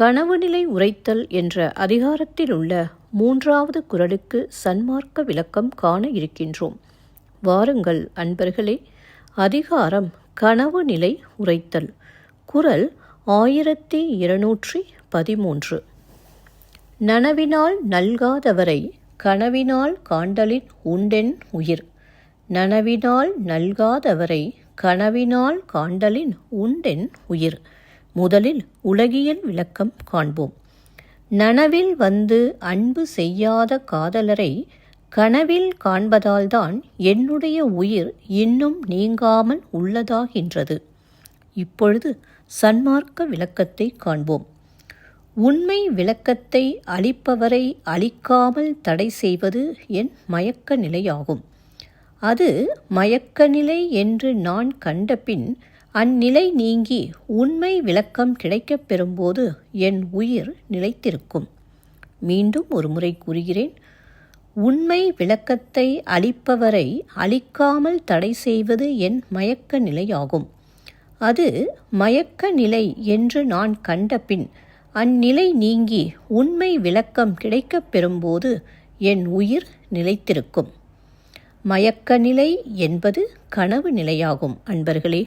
கனவுநிலை உரைத்தல் என்ற அதிகாரத்தில் உள்ள மூன்றாவது குரலுக்கு சன்மார்க்க விளக்கம் காண இருக்கின்றோம். வாருங்கள் அன்பர்களே அதிகாரம் கனவு நிலை உரைத்தல். குரல் ஆயிரத்தி இருநூற்றி பதிமூன்று. நனவினால் நல்காதவரை கனவினால் காண்டலின் உண்டென் உயிர். நனவினால் நல்காதவரை கனவினால் காண்டலின் உண்டென் உயிர். முதலில் உலகியல் விளக்கம் காண்போம். நனவில் வந்து அன்பு செய்யாத காதலரை கனவில் காண்பதால்தான் என்னுடைய உயிர் இன்னும் நீங்காமல் உள்ளதாகின்றது. இப்பொழுது சன்மார்க்க விளக்கத்தை காண்போம். உண்மை விளக்கத்தை அளிப்பவரை அளிக்காமல் தடை செய்வது என் மயக்க நிலையாகும். அது மயக்க நிலை என்று நான் கண்டபின் அந்நிலை நீங்கி உண்மை விளக்கம் கிடைக்கப் பெறும்போது என் உயிர் நிலைத்திருக்கும். மீண்டும் ஒரு முறை கூறுகிறேன். உண்மை விளக்கத்தை அளிப்பவரை அளிக்காமல் தடை செய்வது என் மயக்க நிலையாகும். அது மயக்க நிலை என்று நான் கண்டபின் அந்நிலை நீங்கி உண்மை விளக்கம் கிடைக்கப் பெறும்போது என் உயிர் நிலைத்திருக்கும். மயக்க நிலை என்பது கனவு நிலையாகும் அன்பர்களே.